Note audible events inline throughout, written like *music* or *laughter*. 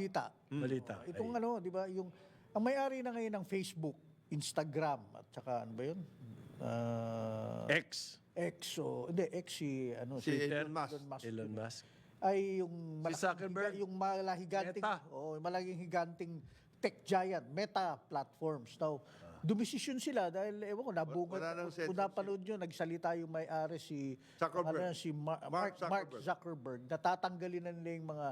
balita. Balita. Itong ano, di ba, yung, ang may-ari na ngayon ng Facebook, Instagram, at saka ano ba yun? Ah, X. X, o, hindi, X si, ano, Si. Elon Musk. Elon Musk. Elon Musk. ay yung Si Zuckerberg. yung malahiganting Meta. oh, yung malaging higanting tech giant Meta platforms daw dumisisyon sila dahil ewan ko nabungad Wala nang kung censorship. napanood nyo nagsalita yung may-ari si Zuckerberg. ano yan, si Ma- Mark, Mark Mark Zuckerberg. Zuckerberg natatanggalin na nila yung mga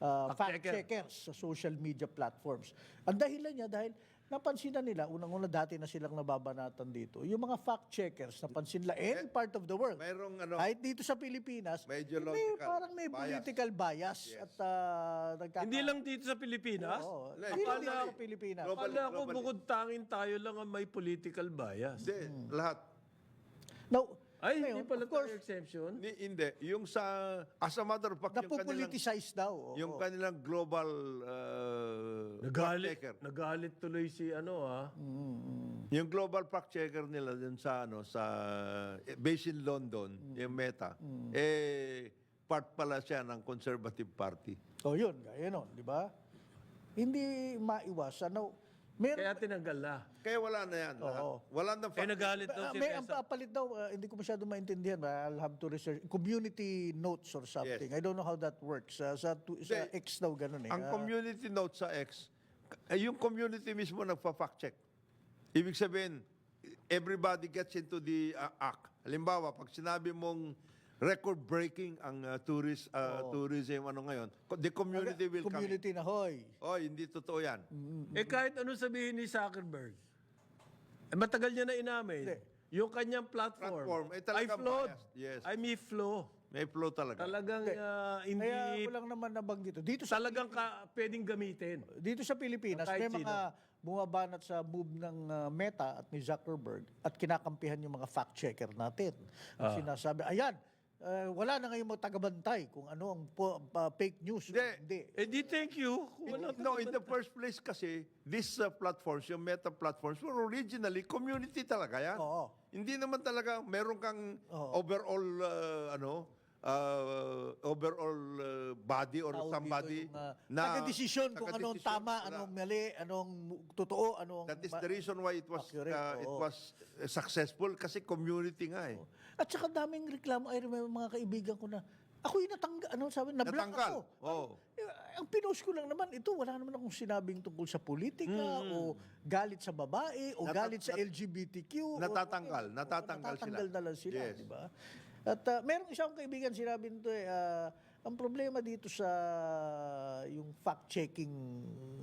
uh, Fact fact checker. checkers sa social media platforms ang dahilan niya dahil napansin na nila unang-una dati na silang nababanatan dito yung mga fact checkers napansin nila any part of the world Mayroong ano, kahit dito sa Pilipinas, May may ideological parang may bias. political bias at uh, nagkaka- Hindi lang dito sa Pilipinas. Oo. Hindi, Hindi lang dito sa Pilipinas. Global- Akala ko globally. bukod tangin tayo lang ang may political bias. Hindi, lahat. Now, Ay, ngayon, hindi pala of course, tayo exemption. Ni, hindi. Yung sa, as a matter of fact, yung kanilang, napupoliticize daw. oo. yung kanilang global uh, Nagalit, fact checker. nagalit tuloy si ano ah. Yung global fact checker nila dun sa ano sa eh, based in London, yung Meta, eh part pala siya ng Conservative Party. So yun, gaya nun, di ba? Hindi maiwasan. Now, meron, Kaya tinanggal na. Kaya wala na yan. Oo. Wala na Eh nagalit daw Ah, si may ang Tessa. papalit daw, ah, hindi ko masyado maintindihan. but I'll have to research. Community notes or something. Yes. I don't know how that works. Ah, sa, tu- sa Hindi. X daw ganun eh. Ang Ah, community note sa X, eh, yung community mismo nagpa-fact check. Ibig sabihin, everybody gets into the uh, act. Halimbawa, pag sinabi mong record-breaking ang uh, tourist, uh, tourism ano ngayon, the community will come. community na hoy. Oh, hindi totoo yan. Eh kahit ano sabihin ni Zuckerberg, eh, matagal niya na inamin. Hindi. Yung kanyang platform, Platform, eh, I talagang biased. Yes. I may flow. May flow talaga. Talagang ah, hindi, Kaya ko lang naman nabanggit. ito. Dito sa talagang ka, pwedeng gamitin. Dito sa Pilipinas, Kahit may mga bumabanat sa move ng uh, Meta at ni Zuckerberg at kinakampihan yung mga fact-checker natin. At sinasabi, ayan, uh, wala na ngayong mga tagabantay kung ano ang po- pa- fake news. Hindi. Hindi. Eh di thank you. Wala no, in the first place kasi, these uh, platforms, yung meta platforms, were originally community talaga yan. Oo. Hindi naman talaga, meron kang Oo. overall, uh, ano, uh, overall uh, body or Tawag dito somebody yung, uh, na... taga-desisyon kung anong tama, Wala. anong mali, anong totoo, anong... That is the reason why it was Accurate, uh, it oo. was uh, successful kasi community nga eh. At saka daming reklamo. I remember mga kaibigan ko na, ako yung natanggal, ano sabi, na-block Natanggal. ako. Oo. Eh, Ang pinost ko lang naman, ito, wala naman akong sinabing tungkol sa politika o galit sa babae o Nata- galit sa nat- LGBTQ. o- Natatanggal, o- natatanggal sila. natatanggal na lang sila, Yes. di ba? At uh, merong isang kaibigan sinabi nito eh, ah, ang problema dito sa yung fact-checking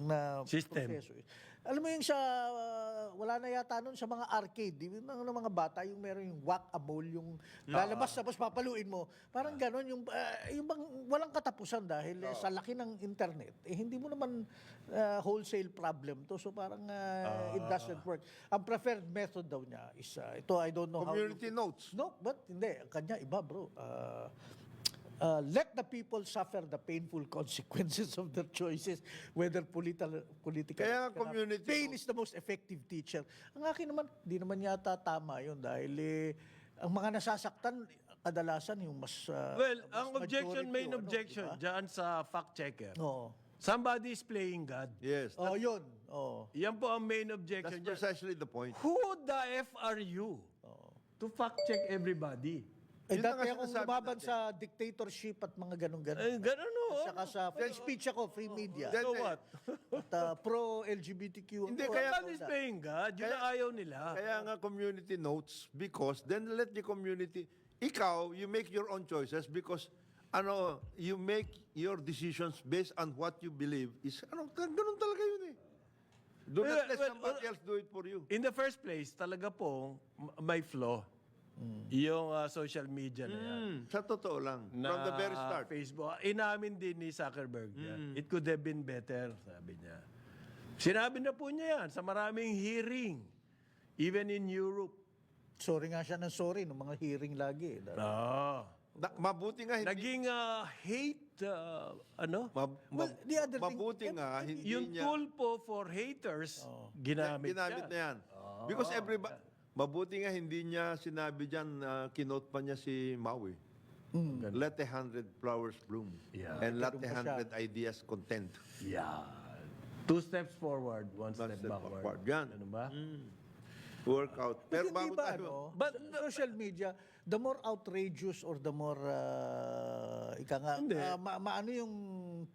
na System. proseso. eh. Alam mo yung sa, ah, wala na yata nun sa mga arcade, ba, ng, ng mga bata, yung meron yung whack-a-mole, yung lalabas tapos papaluin mo. Parang ganon, yung, ah, yung bang walang katapusan dahil eh, sa laki ng internet, eh, hindi mo naman ah, wholesale problem to. So parang ah, it doesn't work. Ang preferred method daw niya is, ah, ito I don't know Community how... notes. No, but hindi. Ang Kanya iba, bro. Uh, uh, let the people suffer the painful *laughs* consequences of their choices, whether political, political. Kaya nga community Pain is the most effective teacher. Ang akin naman, di naman yata tama yun dahil eh, ang mga nasasaktan, kadalasan yung mas... uh, Well, mas ang objection, main ano, objection di ba? dyan sa fact checker. Oo. Somebody is playing God. Yes. Oh, yun. Oh. Yan po ang main That's objection dyan. precisely the point. Who the F are you to fact check everybody? Eh, Yun na dati nga akong sinasabi lumaban natin. sa dictatorship at mga ganun-ganun. Eh, ganun o. Saka sa free speech ako, free media. Then, So what? At uh, pro-LGBTQ. Hindi, ako. kaya- Somebody is playing God. Yun ang ayaw nila. Kaya nga community notes because then let the community ikaw you make your own choices because ano you make your decisions based on what you believe is ano ganun talaga yun eh. Do Well, not let well, somebody well, else do it for you. In the first place, talaga pong m- may flaw. Yung ah, social media na yan. Hmm, sa totoo lang. Na From the very start. Facebook. Inamin din ni Zuckerberg yan. It could have been better, sabi niya. Sinabi na po niya yan sa maraming hearing. Even in Europe. Sorry nga siya ng sorry ng mga hearing lagi. eh. Ah. Da- mabuti nga hindi Naging ah, hate, ah, ano? mab- Well, mab- the other thing- mabuti nga hindi Yung niya tool po for haters, ginamit, ginamit yan. na yan. Because everybody mabuti nga hindi niya sinabi diyan na kinote pa niya si Maui. Let a hundred flowers bloom. Yeah. And let a hundred ideas content. Yeah. Two steps forward, one step, step backward. backward. Yan. Ano ba? Workout. Pero Pero bago ba, tayo, ano, But- social media, the more outrageous or the more, uh, ika nga, Hindi. uh, ma- maano yung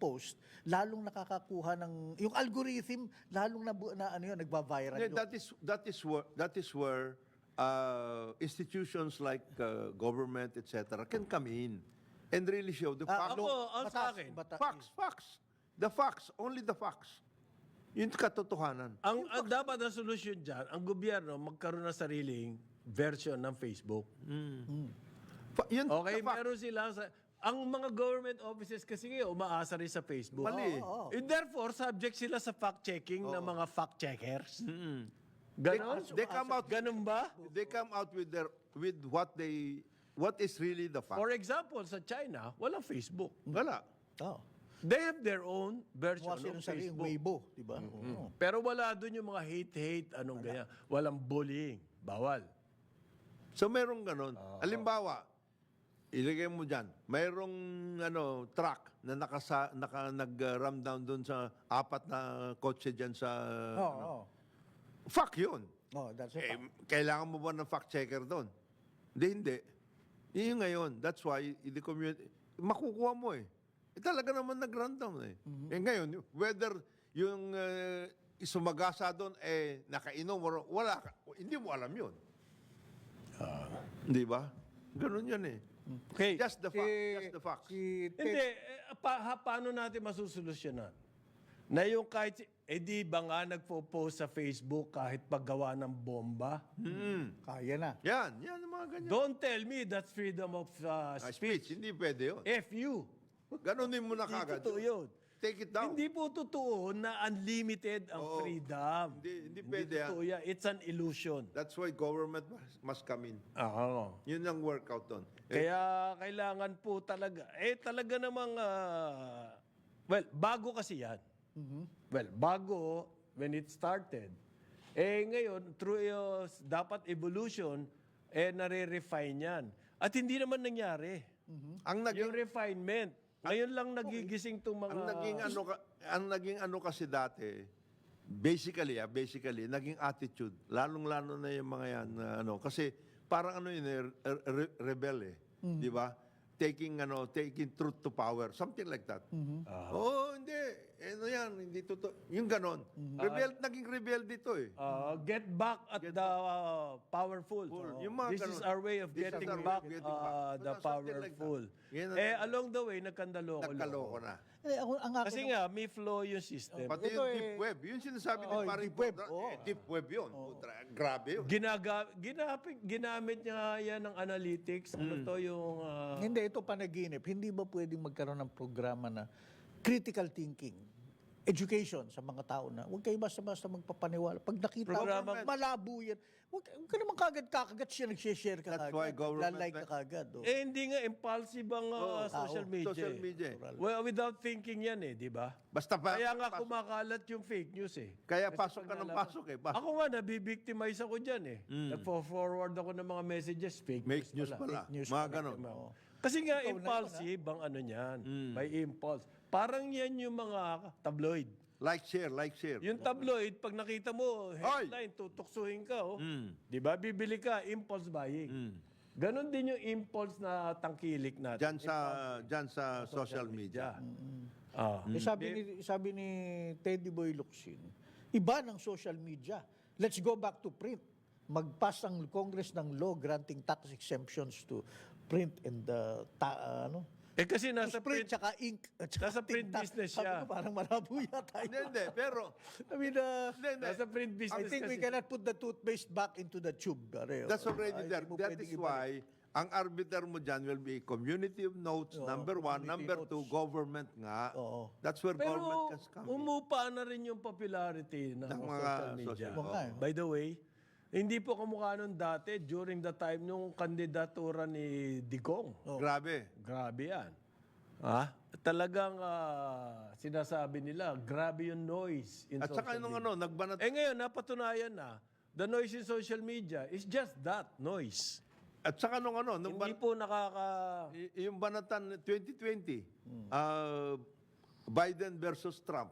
post, lalong nakakakuha ng, yung algorithm, lalong na, na ano yun, nagba-viral Yeah, yun. that is that is where that is where uh, institutions like uh, government etc. can come in and really show the Ah, facts. Ako, ang sa Batas, akin, bata- facts, facts. The facts, only the facts. Yun katotohanan. ang, ang dapat na solusyon dyan, ang gobyerno magkaroon ng sariling version ng Facebook. Fa- yun, Okay, fact. meron sila sa... Ang mga government offices kasi ngayon, umaasa rin sa Facebook. Mali. Oo, oo. And therefore, subject sila sa fact-checking ng mga fact-checkers. They, Ganon? they come out Ganon ba? they come out with their with what they what is really the fact. For example, sa China, walang Facebook. Wala. Oh. They have their own version Mukha silang of sarili, Facebook. Weibo, di ba? Oo. Pero wala doon yung mga hate-hate, anong ganyan. Walang bullying. Bawal. So merong ganon. Halimbawa, ilagay mo dyan, mayroong ano, truck na nakasa, naka, nag-ram down doon sa apat na kotse dyan sa... Oo, ano. oo. Fuck yun. Oh, that's a Eh, fact. kailangan mo ba ng fact checker doon? Hindi, hindi. Yun yung ngayon. That's why the community, makukuha mo eh. Eh talaga naman nag-run down eh. Eh ngayon, whether yung uh, sumagasa doon eh nakainom or wala ka, hindi mo alam yun. Di ba? Ganun yan eh. Okay. Just the fact. Si- Just the facts. Si Ted, Hindi, eh, pa, ha, paano natin masusolusyonan? Na yung kahit, eh di ba nga nagpo-post sa Facebook kahit paggawa ng bomba? kaya na. Yan. Yan ang mga ganyan. Don't tell me that's freedom of uh, Ah, speech. speech. Hindi pwede yun. F you. Ganunin mo na Hindi kagad. totoo yun. Take it down. Hindi po totoo na unlimited ang Oo. freedom. Hindi- hindi pwede yan. totoo yan. It's an illusion. That's why government must, must come in. Oo. Yun ang workout doon. Eh, Kaya kailangan po talaga, eh talaga namang, ah, well, bago kasi yan. Well, bago when it started. Eh ngayon, through uh, dapat evolution, eh nare-refine yan. At hindi naman nangyari. ang naging Yung refinement. Ngayon lang nagigising itong mga... ang naging ano ka- ang naging ano kasi dati basically ah basically naging attitude. Lalong-lalo na yung mga yan na ano. Kasi parang ano yun eh, re- re- rebel eh. Di ba? Taking ano taking truth to power. Something like that. Oh hindi. eh, ano yan hindi totoo yung ganon rebel naging rebel dito eh Uh, get back at the uh, powerful. Yung mga This is ganun. our way of This is getting our way back of getting back. uh, the Something like that. powerful. Yan ang- eh, along the way, nagkandaloko. nagkaloko na Eh, ako, ang ako, Kasi nga, may flow yung system. pati Ito yung eh- deep web yun sinasabi Oh, ni Paring deep web, oh. eh, deep web yun Putra, grabe yun Ginaga, ginamit, ginamit niya yan ng analytics. Ano Mm. to yung... uh, hindi, ito panaginip. Hindi ba pwedeng magkaroon ng programa na critical thinking? Education sa mga tao na huwag kayo basta-basta magpapaniwala. Pag nakita mo, malabo yan. Huwag, huwag ka naman kagad kakagat siya nag-share ka That's kagad. why government- Lalike ka kagad. Oh. eh, hindi nga impulsive ang uh, social media. social eh. media eh. Well, without thinking yan eh, di ba? basta pa Kaya nga pasok- kumakalat yung fake news eh. Kaya Kasi pasok ka ng pasok eh. Pasok. Ako nga, nabibictimize ako dyan eh. Nagpo-forward ako ng mga messages, fake, Make news news pala. pala. news Mga pala. ganon. Oo. Kasi nga, impulsive ang ano niyan. May impulse. Parang yan yung mga tabloid. Like, share, like, share. Yung tabloid, pag nakita mo, headline, tutuksuhin ka, oh. Di ba? Bibili ka, impulse buying. Ganon din yung impulse na tangkilik natin. Diyan sa, diyan sa social media. Ah. Eh, sabi, ni, sabi ni Teddy Boy Locsin, iba ng social media. Let's go back to print. Magpas ang Congress ng law granting tax exemptions to print and the ta, ano, Eh kasi nasa print, print, tsaka ink. at tsaka nasa print tinta. business Sabi siya. ko, parang malabo yata Hindi, yun. hindi. Pero, I mean, uh, hindi, hindi. nasa print business I think we kasi. cannot put the toothpaste back into the tube. Pare. That's already Ay, there. hindi mo That pwedeng is ibalik. why, ang arbiter mo dyan will be community of notes, number one. community Number two, notes. government nga. Oo. That's where government Pero can come in. umupa na rin yung popularity ng, Ng mga mga social media. social- Oo nga eh. By the way, hindi po kamukha nung dati during the time nung kandidatura ni Digong. Grabe. Grabe yan. Ha? Talagang ah, sinasabi nila, grabe yung noise in At social saka nung media. ano, nagbanat. Eh ngayon, napatunayan na, the noise in social media is just that, noise. At saka nung ano, nung Hindi ban- po nakaka... y- yung banatan 2020, ah, Biden versus Trump.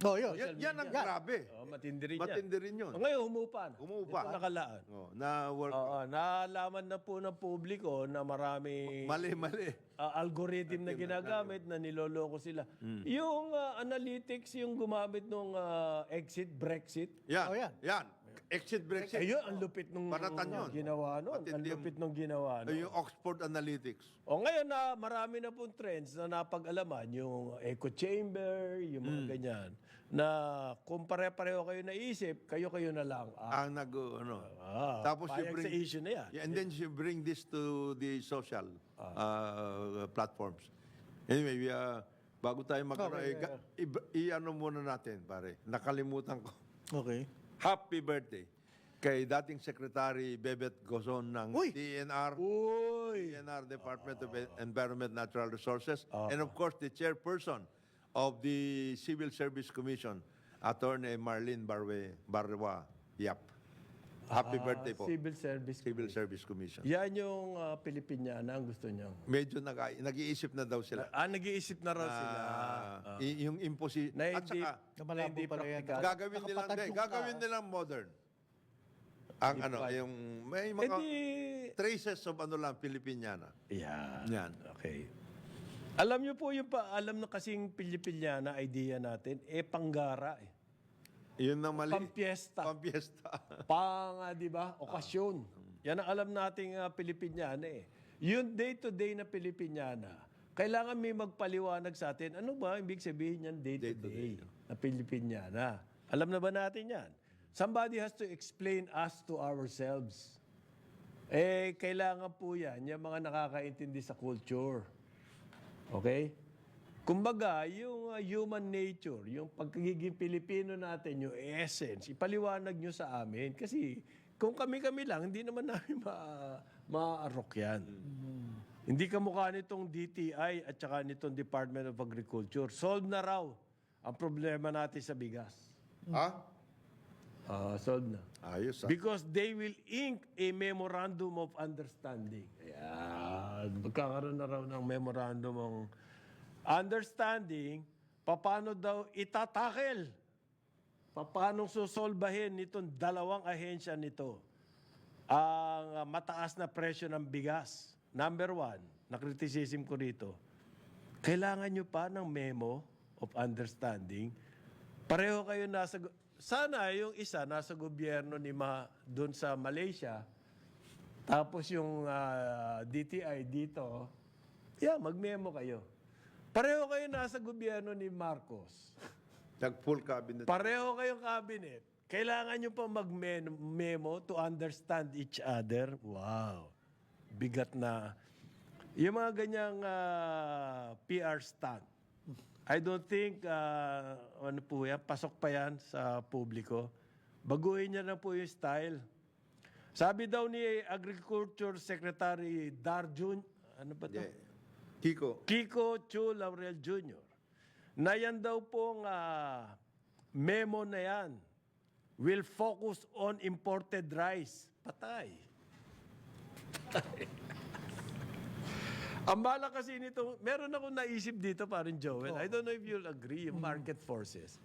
Oh, yun. Yan, yan ang grabe. Oh, matindi rin Matindi yan. rin yun. Oh, ngayon, humupa na. Humupa. Ito nakalaan. Oh, na work. Oo, naalaman na po ng publiko na marami Mali, mali. ah, algorithm na ginagamit na niloloko sila. Hmm. Yung ah, analytics, yung gumamit ng exit, Brexit, Yan. Oh, yan. yan. Exit Brexit. ayun, ang lupit nung Banatan nung yun. ginawa nun. Ang Matindi yung- lupit nung ginawa nun. Yung Oxford Analytics. O ngayon na marami na pong trends na napag-alaman, yung echo chamber, yung mga ganyan, na kung pare-pareho kayo naisip, kayo-kayo na lang. Ah, Ang nag, ano. ah, Tapos you payag bring- sa issue na yan. Yeah, and then you bring this to the social uh, platforms. Anyway, we, uh, bago tayo mag Okay, eh, ga- i- i-ano muna natin, pare. Nakalimutan ko. Okay. Happy birthday kay dating Secretary Bebet Gozon ng Uy! DNR. Uy! DNR Department of Environment Natural Resources. And of course, the chairperson of the Civil Service Commission, Attorney Marlene Barwe, Barwa Yap. Happy Ah, birthday po. Civil Service. Civil Service Commission. Yan yung uh, Pilipiniana ang gusto niya. Medyo nag- nag-iisip na daw sila. Ah, nag-iisip na raw sila. Ah, y- yung imposi Na at hindi, saka na malabo hindi pala yan. practical. gagawin nilang nakapatagong hindi, ka. gagawin nilang modern. Ang ano, yung may mga di, traces of ano lang Filipiniana. yan. Yan. Okay. Alam niyo po yung pa, alam na kasing Pilipiniana idea natin, eh panggara eh. Yun ang mali. Pampiesta. Pampiesta. Pang, ah, di ba, okasyon. Yan ang alam nating uh, Pilipiniana eh. Yung day-to-day na Pilipiniana, kailangan may magpaliwanag sa atin. Ano ba ibig sabihin yan day-to-day na Pilipiniana? Alam na ba natin yan? Somebody has to explain us to ourselves. Eh, kailangan po yan, yung mga nakakaintindi sa culture. Okay? Kumbaga, yung uh, human nature, yung pagkagiging Pilipino natin, yung essence, ipaliwanag nyo sa amin. Kasi kung kami-kami lang, hindi naman namin *laughs* ma- maarok yan. Hindi kamukha nitong DTI at saka nitong Department of Agriculture. Solve na raw ang problema natin sa bigas. ha? Ah, solve na. Ayos ah. Because they will ink a memorandum of understanding. Ayan. Magkakaroon na raw ng memorandum of understanding paano daw itatakel paano susolbahin nitong dalawang ahensya nito ang mataas na presyo ng bigas. Number one, na-criticism ko rito, kailangan nyo pa ng memo of understanding. Pareho kayo nasa... Sana yung isa nasa gobyerno ni Ma doon sa Malaysia, tapos yung ah, DTI dito, yeah, mag-memo kayo. Pareho kayo nasa gobyerno ni Marcos. Nag-full cabinet. Pareho kayong cabinet. Kailangan nyo pa mag-memo to understand each other. Wow. Bigat na. Yung mga ganyang ah, PR stunt. I don't think, ah, ano po yan, pasok pa yan sa publiko. Baguhin niya na po yung style. Sabi daw ni Agriculture Secretary Darjun, ano ba to? Yeah. Kiko. Kiko Chu Laurel Jr. na yan daw pong ah, memo na yan will focus on imported rice. Patay. *laughs* Ang bala kasi nito, meron akong naisip dito parang Joel. I don't know if you'll agree, market forces.